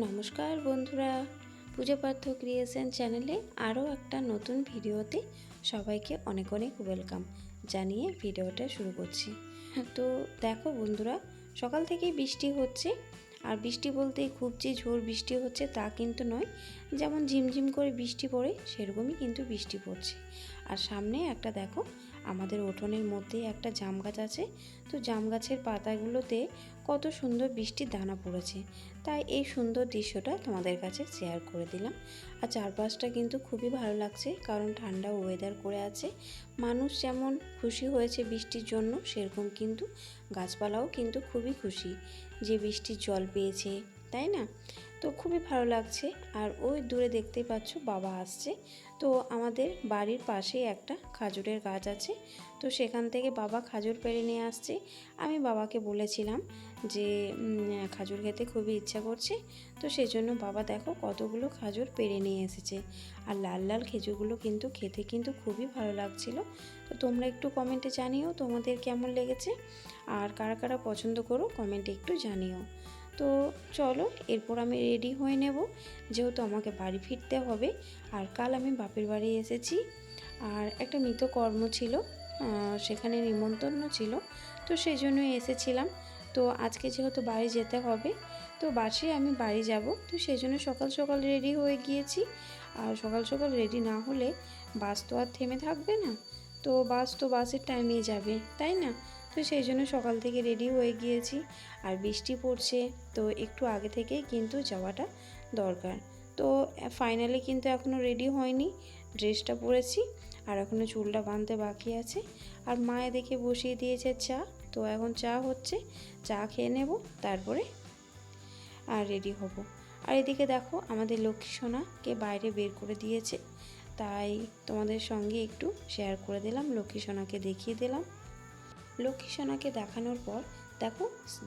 নমস্কার বন্ধুরা। পুজো পার্থ ক্রিয়েশন চ্যানেলে আরও একটা নতুন ভিডিওতে সবাইকে অনেক অনেক ওয়েলকাম জানিয়ে ভিডিওটা শুরু করছি। তো দেখো বন্ধুরা, সকাল থেকেই বৃষ্টি হচ্ছে। আর বৃষ্টি বলতে খুব যে ঝোর বৃষ্টি হচ্ছে তা কিন্তু নয়, যেমন ঝিমঝিম করে বৃষ্টি পড়ে সেরকমই কিন্তু বৃষ্টি পড়ছে। আর সামনে একটা দেখো আমাদের উঠোনের মধ্যে একটা জাম গাছ আছে। তো জাম গাছের পাতাগুলোতে কত সুন্দর বৃষ্টির দানা পড়েছে। তাই এই সুন্দর দৃশ্যটা তোমাদের কাছে শেয়ার করে দিলাম। আর চারপাশটা কিন্তু খুবই ভালো লাগছে, কারণ ঠান্ডা ওয়েদার করে আছে। মানুষ যেমন খুশি হয়েছে বৃষ্টির জন্য, সেরকম কিন্তু গাছপালাও কিন্তু খুবই খুশি। যে বৃষ্টির জল পেয়েছে, তাই না? তো খুবই ভালো লাগছে। আর ওই দূরে দেখতেই পাচ্ছ বাবা আসছে। তো আমাদের বাড়ির পাশেই একটা খাজুরের গাছ আছে। তো সেখান থেকে বাবা খাজুর পেড়ে নিয়ে আসছে। আমি বাবাকে বলেছিলাম যে খাজুর খেতে খুবই ইচ্ছা করছে। তো সেই জন্য বাবা দেখো কতগুলো খাজুর পেড়ে নিয়ে এসেছে। আর লাল লাল খেজুরগুলো কিন্তু খেতে কিন্তু খুবই ভালো লাগছিল। তো তোমরা একটু কমেন্টে জানিও তোমাদের কেমন লেগেছে। আর কারা কারা পছন্দ করো কমেন্টে একটু জানিও। তো চলো, এরপর আমি রেডি হয়ে নেব। যেহেতু আমাকে বাড়ি ফিরতে হবে, আর কাল আমি বাপের বাড়ি এসেছি। আর একটা মৃত কর্ম ছিল সেখানে নিমন্ত্রণ ছিল, তো সেই জন্যই এসেছিলাম। তো আজকে যেহেতু বাড়ি যেতে হবে, তো বাসে আমি বাড়ি যাব। তো সেই জন্য সকাল সকাল রেডি হয়ে গিয়েছি। আর সকাল সকাল রেডি না হলে বাস তো আর থেমে থাকবে না। তো বাস তো বাসের টাইমেই যাবে, তাই না? তো সেই জন্য সকাল থেকে রেডি হয়ে গিয়েছি। আর বৃষ্টি পড়ছে, তো একটু আগে থেকেই কিন্তু যাওয়াটা দরকার। তো ফাইনালি কিন্তু এখনও রেডি হয়নি। ড্রেসটা পরেছি, আর এখনও চুলটা বাঁধতে বাকি আছে। আর মায়ে দেখে বসিয়ে দিয়েছে চা। তো এখন চা হচ্ছে, চা খেয়ে নেব, তারপরে আর রেডি হব। আর এদিকে দেখো, আমাদের লক্ষ্মী সোনাকে বাইরে বের করে দিয়েছে। তাই তোমাদের সঙ্গে একটু শেয়ার করে দিলাম, লক্ষ্মী সোনাকে দেখিয়ে দিলাম। লক্ষ্মী সোনাকে দেখানোর পর, দেখো,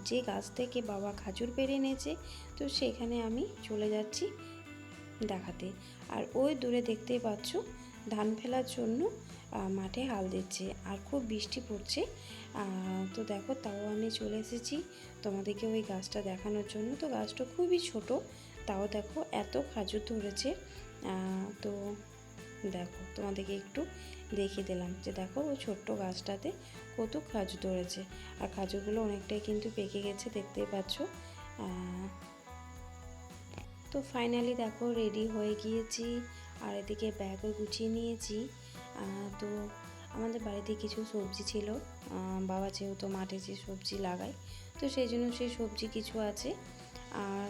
যে গাছ থেকে বাবা খাজুর পেরে এনেছে, তো সেখানে আমি চলে যাচ্ছি দেখাতে। আর ওই দূরে দেখতেই পাচ্ছ, ধান ফেলার জন্য মাঠে হাল দিচ্ছে। আর খুব বৃষ্টি পড়ছে। তো দেখো, তাও আমি চলে এসেছি তোমাদেরকে ওই গাছটা দেখানোর জন্য। তো গাছটা খুবই ছোট, তাও দেখো, এত খাজুর ধরেছে। তো দেখো, তোমাদেরকে একটু দেখিয়ে দিলাম যে দেখো ওই ছোট্ট গাছটাতে কত খাজুর ধরেছে। আর খাজুরগুলো অনেকটাই কিন্তু পেকে গেছে, দেখতেই পাচ্ছ। তো ফাইনালি দেখো রেডি হয়ে গিয়েছি। আর এদিকে ব্যাগও গুছিয়ে নিয়েছি। তো আমাদের বাড়িতে কিছু সবজি ছিল। বাবা যেহেতু মাঠে যে সবজি লাগায়, তো সেই জন্য সেই সবজি কিছু আছে। আর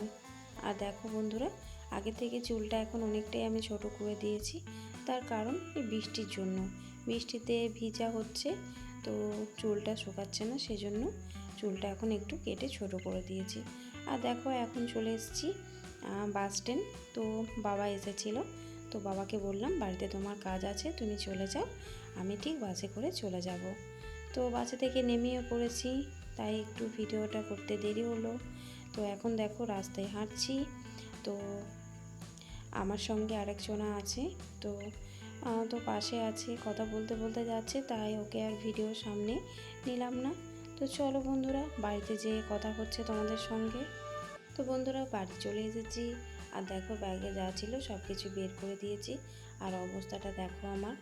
আর দেখো বন্ধুরা আগে থেকে চুলটা এখন অনেকটাই আমি ছোট করে দিয়েছি। তার কারণ বৃষ্টির জন্য। বৃষ্টিতে ভিজা হচ্ছে, তো চুলটা শুকাচ্ছে না, সেজন্য চুলটা এখন একটু কেটে ছোট করে দিয়েছি। আর দেখো, এখন চলে এসেছি বাস স্ট্যান্ড। তো বাবা এসেছিল, তো বাবাকে বললাম, বাড়িতে তোমার কাজ আছে, তুমি চলে যাও, আমি ঠিক বাসে করে চলে যাব। তো বাসে থেকে নেমেও পড়েছি, তাই একটু ভিডিওটা করতে দেরি হলো। তো এখন দেখো, রাস্তায় হাঁটছি তো আমার সঙ্গে আরেকজনা আছে, তো তো পাশে আছে, কথা বলতে বলতে যাচ্ছে, তাই ওকে আর ভিডিও সামনে নিলাম না। তো চলো বন্ধুরা, বাড়িতে যেয়ে কথা হচ্ছে তোমাদের সঙ্গে। তো বন্ধুরা, বাড়ি চলে এসেছি। আর দেখো, ব্যাগে যা ছিল সব কিছু বের করে দিয়েছি। আর অবস্থাটা দেখো আমার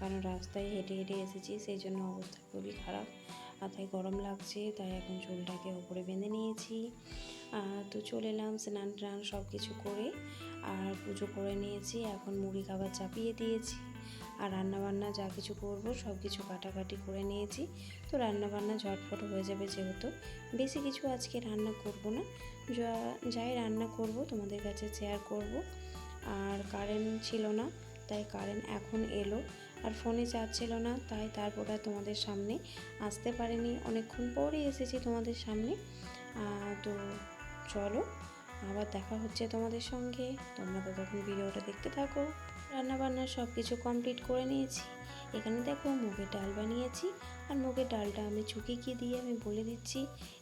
কারণ রাস্তায় হেঁটে হেঁটে এসেছি, সেই জন্য অবস্থা খুবই খারাপ। তাই গরম লাগছে, তাই এখন চুলটাকে ওপরে বেঁধে নিয়েছি। তো চলে এলাম স্নান টান সব কিছু করে, আর পুজো করে নিয়েছি, এখন মুড়ি খাবার চাপিয়ে দিয়েছি। আর রান্নাবান্না যা কিছু করব সব কিছু কাটাকাটি করে নিয়েছি। তো রান্নাবান্না ঝটফট হয়ে যাবে যেহেতু, বেশি কিছু আজকে রান্না করব না। যাই রান্না করব তোমাদের কাছে শেয়ার করব। আর কারেন্ট ছিল না, তাই কারেন্ট এখন এলো। আর ফোনে চার্জ ছিল না, তাই তারপর আর তোমাদের সামনে আসতে পারিনি। অনেকক্ষণ পরে এসেছি তোমাদের সামনে। তো চলো, আবার দেখা হচ্ছে তোমাদের সঙ্গে। তোমরা তখন ভিডিওটা দেখতে থাকো। রান্না বান্না সব কিছু কমপ্লিট করে নিয়েছি। এখানে দেখো মুগের ডাল বানিয়েছি। আর মুগের ডালটা আমি চুকে কি দিয়ে আমি বলে দিচ্ছি,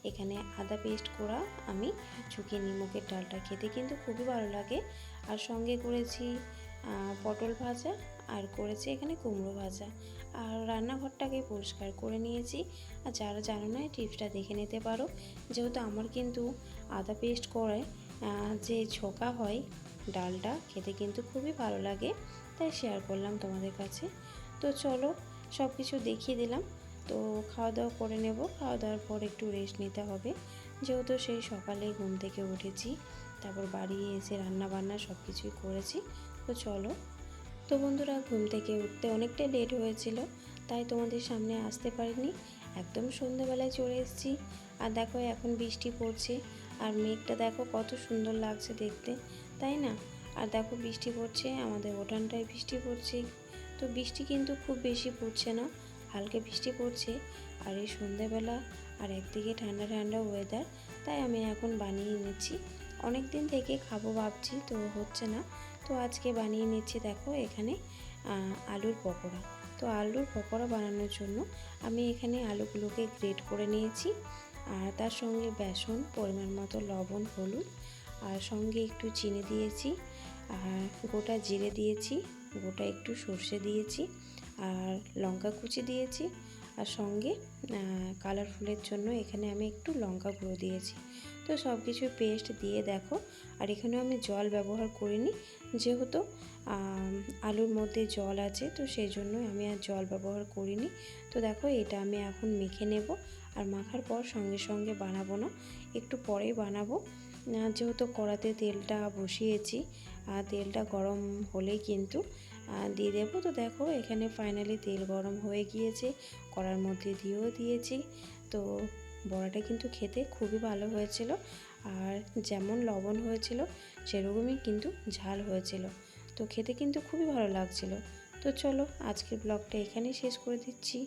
এখানে আদা পেস্ট করা আমি চুকিয়ে নিই। মুগের ডালটা খেতে কিন্তু খুবই ভালো লাগে। আর সঙ্গে করেছি পটল ভাজা আর করেছি এখানে কুমড়ো ভাজা। আর রান্নাঘরটাকে পরিষ্কার করে নিয়েছি। আর যারা জানো না টিপসটা দেখে নিতে পারো। যেহেতু আমার কিন্তু আদা পেস্ট করে যে ছোকা হয় ডালটা, খেতে কিন্তু খুবই ভালো লাগে। তাই শেয়ার করলাম তোমাদের কাছে। তো চলো সব কিছু দেখিয়ে দিলাম। তো খাওয়া দাওয়া করে নেব। খাওয়া দাওয়ার পর একটু রেস্ট নিতে হবে। যেহেতু সেই সকালে ঘুম থেকে উঠেছি, তারপর বাড়ি এসে রান্না বান্না সব কিছুই করেছি। তো চলো তো বন্ধুরা, ঘুম থেকে উঠতে অনেকটা লেট হয়েছিল, তাই তোমাদের সামনে আসতে পারিনি। একদম সন্ধ্যাবেলায় চলে এসেছি। আর দেখো, এখন বৃষ্টি পড়ছে, আর মেঘটা দেখো কত সুন্দর লাগছে দেখতে, তাই না? আর দেখো, বৃষ্টি পড়ছে, আমাদের ওঠানটায় বৃষ্টি পড়ছে। তো বৃষ্টি কিন্তু খুব বেশি পড়ছে না, হালকা বৃষ্টি পড়ছে। আর এই সন্ধ্যাবেলা আর একদিকে ঠান্ডা ঠান্ডা ওয়েদার তাই আমি এখন বানিয়ে নিচ্ছি। অনেক দিন থেকে খাব ভাবছি, তো হচ্ছে না। তো আজকে বানিয়ে নিচ্ছি দেখো এখানে আলুর পকোড়া। তো আলুর পকোড়া বানানোর জন্য আমি এখানে আলুগুলোকে গ্রেট করে নিয়েছি, আর তার সঙ্গে বেসন, পরিমাণ মতো লবণ, হলুদ, আর সঙ্গে একটু চিনি দিয়েছি, আর গোটা জিরে দিয়েছি, গোটা একটু সর্ষে দিয়েছি, আর লঙ্কা কুচি দিয়েছি, আর সঙ্গে কালারফুলের জন্য এখানে আমি একটু লঙ্কা গুঁড়ো দিয়েছি। তো সব কিছু পেস্ট দিয়ে দেখো। আর এখানেও আমি জল ব্যবহার করিনি, যেহেতু আলুর মধ্যে জল আছে, তো সেই জন্য আমি আর জল ব্যবহার করিনি। তো দেখো, এটা আমি এখন মেখে নেব আর মাখার পর সঙ্গে সঙ্গে বানাবো না, একটু পরেই বানাবো। যেহেতু কড়াতে তেলটা বসিয়েছি আর তেলটা গরম হলেই কিন্তু দিয়ে দেবো। তো দেখো, এখানে ফাইনালি তেল গরম হয়ে গিয়েছে, কড়ার মধ্যে দিয়েও দিয়েছি। তো বড়াটা কিন্তু খেতে খুবই ভালো হয়েছিল আর যেমন লবণ হয়েছিল, সেরকমই কিন্তু ঝাল হয়েছিল। তো খেতে কিন্তু খুবই ভালো লাগছিল। তো চলো আজকের ব্লগটা এখানেই শেষ করে দিচ্ছি।